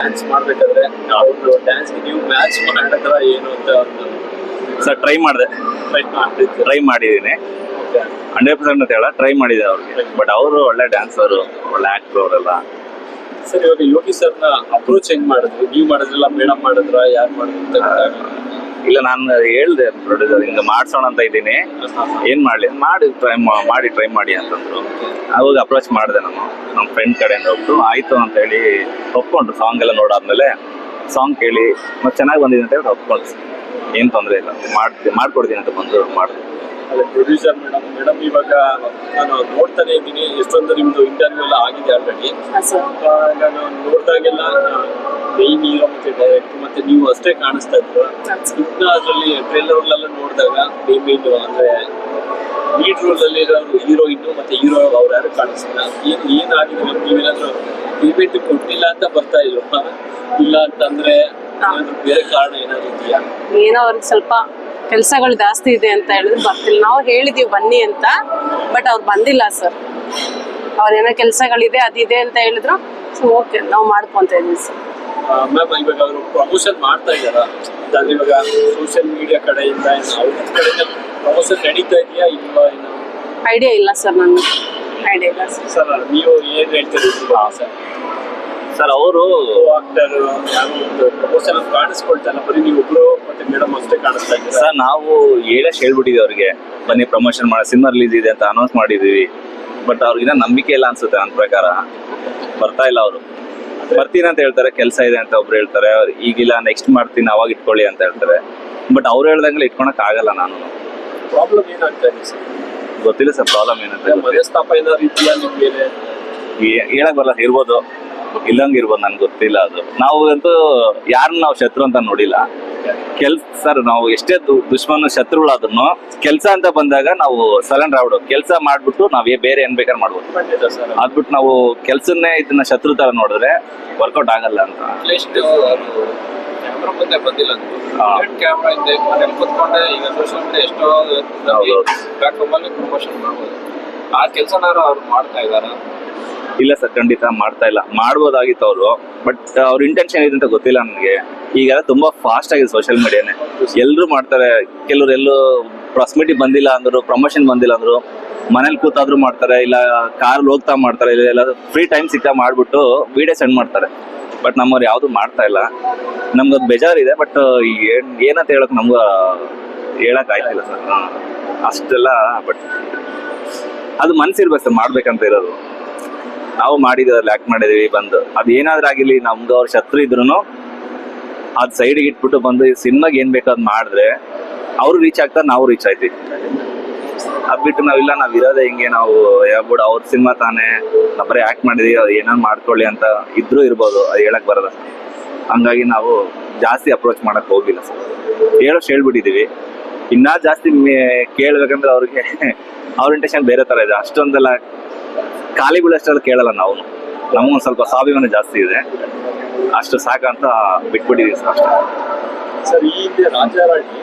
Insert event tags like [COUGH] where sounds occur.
Dance ಮಾಡ್ಬೇಕಾದ್ರೆ ಅವ್ರು ಡ್ಯಾನ್ಸ್ಗೆ ನೀವು ಮ್ಯಾಚ್ ಮಾಡಿದ್ರ ಏನು ಅಂತ ಒಂದು ಸರ್ ಟ್ರೈ ಮಾಡಿದೆ. ಟ್ರೈ ಮಾಡ್ತಿದ್ದೆ ಟ್ರೈ ಮಾಡಿದ್ದೀನಿ ಹಂಡ್ರೆಡ್ ಪರ್ಸೆಂಟ್ ಅಂತ ಹೇಳ ಟ್ರೈ ಮಾಡಿದೆ ಅವ್ರಿಗೆ. ಬಟ್ ಅವರು ಒಳ್ಳೆ ಡ್ಯಾನ್ಸರು ಒಳ್ಳೆ ಆಕ್ಟರ್ ಅವರೆಲ್ಲ. ಸರ್ ಇವಾಗ ಯೋಗಿ ಸರ್ನ ಅಪ್ರೋಚ್ ಹೆಂಗ್ ಮಾಡಿದ್ರು? ನೀವು ಮಾಡಿದ್ರಲ್ಲ ಮೇಡಮ್ ಮಾಡಿದ್ರ ಯಾರು ಮಾಡಿದ್ರು ಅಂತ ಗೊತ್ತಾಗಲ್ಲ ಇಲ್ಲ ನಾನು ಹೇಳ್ದೆ ಪ್ರೊಡ್ಯೂಸರ್ ಹಿಂಗೆ ಮಾಡ್ಸೋಣ ಅಂತ ಇದ್ದೀನಿ. ಏನು ಮಾಡಲಿ? ಮಾಡಿ ಟ್ರೈ ಮಾಡಿ ಟ್ರೈ ಮಾಡಿ ಅಂತಂದ್ರು ಅವಾಗ ಅಪ್ರೋಚ್ ಮಾಡಿದೆ ನಾನು. ನಮ್ಮ ಫ್ರೆಂಡ್ ಕಡೆಯಿಂದ ಒಬ್ಬರು ಆಯಿತು ಅಂತ ಹೇಳಿ ಒಪ್ಕೊಂಡ್ರು ಸಾಂಗ್ ಎಲ್ಲ ನೋಡಾದ್ಮೇಲೆ. ಸಾಂಗ್ ಕೇಳಿ ಮತ್ತೆ ಚೆನ್ನಾಗಿ ಬಂದಿದೆ ಅಂತ ಹೇಳಿ ಒಪ್ಕೊಂಡ್ರು. ಏನು ತೊಂದರೆ ಇಲ್ಲ. ಮಾಡ್ತೀನಿ ಮಾಡ್ಕೊಡ್ತೀನಿ ಅಂತ ಬಂದು ಮಾಡಿ ಅದೇ ಪ್ರೊಡ್ಯೂಸರ್ ಮೇಡಮ್ ಮೇಡಮ್ ಇವಾಗ ನಾನು ನೋಡ್ತಾನೆ ಇದ್ದೀನಿ. ಎಷ್ಟೊಂದು ನಿಮ್ದು ಇಂಟರ್ವ್ಯೂ ಎಲ್ಲ ಆಗಿದೆ ಆಲ್ರೆಡಿ ನಾನು ನೋಡಿದಾಗೆಲ್ಲ ಮೈನ್ ಹೀರೋ ಮತ್ತೆ ಡೈರೆಕ್ಟ್ ಮತ್ತೆ ನೀವು ಅಷ್ಟೇ ಕಾಣಿಸ್ತಾ ಇದ್ರು. ಇನ್ನ ಅದರಲ್ಲಿ ಟ್ರೇಲರ್ ನೋಡಿದಾಗ ಮೇನ್ ಅಂದ್ರೆ ಲೀಡ್ ರೋಲ್ ಅಲ್ಲಿ ಹೀರೋಯಿನ್ ಮತ್ತೆ ಹೀರೋ ಅವ್ರು ಯಾರು ಕಾಣಿಸ್ತಿಲ್ಲ ಏನ್ ಏನಾಗಿದೆ ನೀವೇನಾದ್ರು ಪೇಮೆಂಟ್ ಕೊಟ್ಟಿಲ್ಲ ಅಂತ ಬರ್ತಾ ಇದ್ರು ಇಲ್ಲ ಅಂತಂದ್ರೆ ಬೇರೆ ಕಾರಣ ಏನಾದ್ರು ಇದೆಯಾ? ಏನೋ ಅವ್ರಿಗೆ ಸ್ವಲ್ಪ ಕೆಲಸಗಳು ಜಾಸ್ತಿ ಇದೆ ಅಂತ ಹೇಳಿದ್ರು ಬರ್ತಿಲ್ಲ. ನಾವು ಹೇಳಿದೀವಿ, ಬನ್ನಿ ಅಂತ. ಬಟ್ ಅವ್ರು ಬಂದಿಲ್ಲ ಸರ್ ಅವ್ರೇನೋ ಕೆಲಸಗಳಿದೆ, ಅದಿದೆ ಅಂತ ಹೇಳಿದ್ರು. ಸೊ ಓಕೆ ನಾವು ಮಾಡ್ಕೊಂತ ಇದೀವಿ ಸರ್ ಮ್ಯಾಮ್ ಇವಾಗ ಅವರು ಪ್ರಮೋಷನ್ ಮಾಡ್ತಾ ಇದಾರ ಅಂದ್ರೆ ಇವಾಗ ಸೋಷಿಯಲ್ ಮೀಡಿಯಾ ಕಡೆಯಿಂದ ಅವ್ರ ಕಡೆಯಿಂದ ಪ್ರಮೋಷನ್ ನಡೀತಾ ಇದೆಯಾ ಇಲ್ವಾ ಏನು? ಐಡಿಯಾ ಇಲ್ಲ ಸರ್ ನನಗೆ ಐಡಿಯಾ ಇಲ್ಲ ಸರ್ ಸರ್ ನೀವು ಏನ್ ಹೇಳ್ತೀರಿ ಸರ್ ಸರ್ ಅವರು ಆಕ್ಟರ್ ಯಾರು ಪ್ರಮೋಷನ್ ಅಂತ ಕಾಣಿಸ್ಕೊಳ್ತಾರ ಬರೀ ನೀವು ಒಬ್ರು ಮತ್ತೆ ಮೇಡಮ್ ಅಷ್ಟೇ ಕಾಣಿಸ್ತಾ ಇದ್ದೀರಾ? ಸರ್ ನಾವು ಹೇಳಕ್ ಹೇಳ್ಬಿಟ್ಟಿದ್ವಿ ಅವ್ರಿಗೆ. ಬನ್ನಿ ಪ್ರಮೋಷನ್ ಮಾಡಿ. ಸಿನಿಮಾ ರಿಲೀಸ್ ಇದೆ ಅಂತ ಅನೌನ್ಸ್ ಮಾಡಿದೀವಿ. ಬಟ್ ಅವ್ರಿಗಿನ್ನ ನಂಬಿಕೆ ಇಲ್ಲ ಅನ್ಸುತ್ತೆ ನನ್ನ ಪ್ರಕಾರ. ಬರ್ತಾ ಇಲ್ಲ ಅವರು. ಬರ್ತೀನಿ ಅಂತ ಹೇಳ್ತಾರೆ ಕೆಲಸ ಇದೆ ಅಂತ ಒಬ್ರು ಹೇಳ್ತಾರೆ ಈಗಿಲ್ಲ ನೆಕ್ಸ್ಟ್ ಮಾಡ್ತೀನಿ ಅವಾಗ ಇಟ್ಕೊಳ್ಳಿ ಅಂತ ಹೇಳ್ತಾರೆ. ಬಟ್ ಅವ್ರು ಹೇಳ್ದಂಗೆ ಇಟ್ಕೊಳಕ್ ಆಗಲ್ಲ ನಾನು. ಪ್ರಾಬ್ಲಮ್ ಏನಾಗ್ತಾ ಇದೆ ಸರ್? ಗೊತ್ತಿಲ್ಲ ಸರ್ ಪ್ರಾಬ್ಲಮ್ ಏನಂತ ಮನಸ್ತಾಪ ಏನಾದ್ರು ಇದೆಯಾ ನಿಮ್ ಮೇಲೆ? ಏ- ಹೇಳಕ್ ಬರಲ್ಲ ಇರ್ಬೋದು. ಇಲ್ಲಂಗೆ ಇರ್ಬೋದು ನನ್ಗೆ ಗೊತ್ತಿಲ್ಲ ಅದು. ನಾವು ಅಂತೂ ಯಾರನ್ನ ನಾವು ಶತ್ರು ಅಂತ ನೋಡಿಲ್ಲ. ಕೆಲ್ಸ ಸರ್ ನಾವು ಎಷ್ಟೇ ದುಶ್ಮನ ಶತ್ರುಗಳಾದ್ರೂ ಕೆಲಸ ಅಂತ ಬಂದಾಗ ನಾವು ಸಲೆಂಡರ್ ಆಗ್ಬಿಡು ಕೆಲಸ ಮಾಡ್ಬಿಟ್ಟು ನಾವ್ ಬೇರೆ ಏನ್ ಬೇಕಾದ್ರೆ ಮಾಡ್ಬೋದು. ಸರ್ ಅದ್ಬಿಟ್ಟು ನಾವು ಕೆಲ್ಸನ್ನೇ ಇದನ್ನ ಶತ್ರು ತರ ನೋಡಿದ್ರೆ ವರ್ಕೌಟ್ ಆಗಲ್ಲ ಅಂತ. ಅಟ್ಲೀಸ್ಟ್ ಅವರು ಕ್ಯಾಮ್ರಾ ಮುಂದೆ ಬಂದಿಲ್ಲ. ಹಾ. ಕ್ಯಾಮ್ರಾ ಹಿಂದೆ ಮನೇಲಿ ಕುತ್ಕೊಂಡೆ ಈಗ ಸೋಷಿಯಲ್ ಮೀಡಿಯಾ ಎಷ್ಟೋ ಹೌದು. ಪ್ಲಾಟ್ಫಾರ್ಮ್ ಅಲ್ಲಿ ಪ್ರಮೋಷನ್ ಮಾಡ್ಬೋದು. ಆ ಕೆಲಸನಾರು ಅವ್ರು ಮಾಡ್ತಾ ಇದಾರ. ಇಲ್ಲ ಸರ್, ಖಂಡಿತ ಮಾಡ್ತಾ ಇಲ್ಲ. ಮಾಡ್ಬೋದಾಗಿತ್ತು ಅವರು ಬಟ್ ಅವ್ರ ಇಂಟೆನ್ಷನ್ ಇದೆ ಅಂತ ಗೊತ್ತಿಲ್ಲ ನನಗೆ. ಈಗೆಲ್ಲ ತುಂಬಾ ಫಾಸ್ಟ್ ಆಗಿದೆ ಸೋಷಿಯಲ್ ಮೀಡಿಯಾನೇ ಎಲ್ಲರೂ ಮಾಡ್ತಾರೆ, ಕೆಲವ್ರು ಎಲ್ಲೂ ಪ್ರಾಸ್ಮಿಟಿ ಬಂದಿಲ್ಲ ಅಂದ್ರು ಪ್ರಮೋಷನ್ ಬಂದಿಲ್ಲ ಅಂದ್ರು, ಮನೇಲಿ ಕೂತಾದ್ರೂ ಮಾಡ್ತಾರೆ, ಇಲ್ಲ ಕಾರ್ ಹೋಗ್ತಾ ಮಾಡ್ತಾರೆ, ಇಲ್ಲ ಎಲ್ಲ ಫ್ರೀ ಟೈಮ್ ಸಿಕ್ಕ ಮಾಡ್ಬಿಟ್ಟು ವಿಡಿಯೋ ಸೆಂಡ್ ಮಾಡ್ತಾರೆ. ಬಟ್ ನಮ್ಮವ್ರು ಯಾವುದು ಮಾಡ್ತಾ ಇಲ್ಲ. ನಮ್ಗದು ಬೇಜಾರಿದೆ ಬಟ್ ಏನ್, ಏನಂತ ಹೇಳಕ್ ನಮ್ಗ ಹೇಳಕ್ ಆಯ್ತಿಲ್ಲ ಸರ್. ಅಷ್ಟೆಲ್ಲ ಬಟ್ ಅದು ಮನ್ಸಿರ್ಬೇಕು ಸರ್, ಮಾಡ್ಬೇಕಂತ ಇರೋದು. ನಾವು ಮಾಡಿದ್ವಿ ಲ್ಯಾಕ್ ಮಾಡಿದೀವಿ ಬಂದು. ಅದು ಏನಾದ್ರೂ ಆಗಿರ್ಲಿ, ನಮ್ದು ಅವ್ರ ಶತ್ರು ಇದ್ರು ಅದ್ ಸೈಡ್ಗೆ ಇಟ್ಬಿಟ್ಟು ಬಂದು ಸಿನಿಮಾಗೆ ಏನ್ ಬೇಕೋ ಅದ್ ಮಾಡಿದ್ರೆ ಅವ್ರು ರೀಚ್ ಆಗ್ತಾರೆ, ನಾವು ರೀಚ್ ಆಯ್ತೀವಿ. ಅದ್ ಬಿಟ್ಟು ನಾವಿಲ್ಲ ನಾವ್ ಇರೋದೇ ಹಿಂಗೆ, ನಾವು ಹೇಳ್ಬಿಡ ಅವ್ರ ಸಿನಿಮಾ ತಾನೇ ಬರೀ ಆಕ್ಟ್ ಮಾಡಿದೀವಿ, ಅದು ಏನಾದ್ರು ಮಾಡ್ಕೊಳ್ಳಿ ಅಂತ ಇದ್ರೂ ಇರ್ಬೋದು, ಅದು ಹೇಳಕ್ ಬರಲ್ಲ. ಹಂಗಾಗಿ ನಾವು ಜಾಸ್ತಿ ಅಪ್ರೋಚ್ ಮಾಡಕ್ ಹೋಗಿಲ್ಲ ಸರ್. ಹೇಳೋಷ್ಟು ಹೇಳ್ಬಿಟ್ಟಿದೀವಿ. ಇನ್ನ ಜಾಸ್ತಿ ಕೇಳ್ಬೇಕಂದ್ರೆ ಅವ್ರಿಗೆ, [LAUGHS] ಅವ್ರ ಇಂಟೆನ್ಷನ್ ಬೇರೆ ತರ ಇದೆ. ಅಷ್ಟೊಂದೆಲ್ಲ ಖಾಲಿ ಬೀಳಷ್ಟು ಕೇಳಲ್ಲ ನಾವು. ನಮಗೊಂದು ಸ್ವಲ್ಪ ಸ್ವಾಭಿಮಾನ ಜಾಸ್ತಿ ಇದೆ. ಅಷ್ಟು ಸಾಕಂತ ಬಿಟ್ಬಿಟ್ಟಿದೀವಿ ಸರ್ ಅಷ್ಟೇ. ಸರ್, ಈ ಹಿಂದೆ ರಾಜಾರಾಣಿ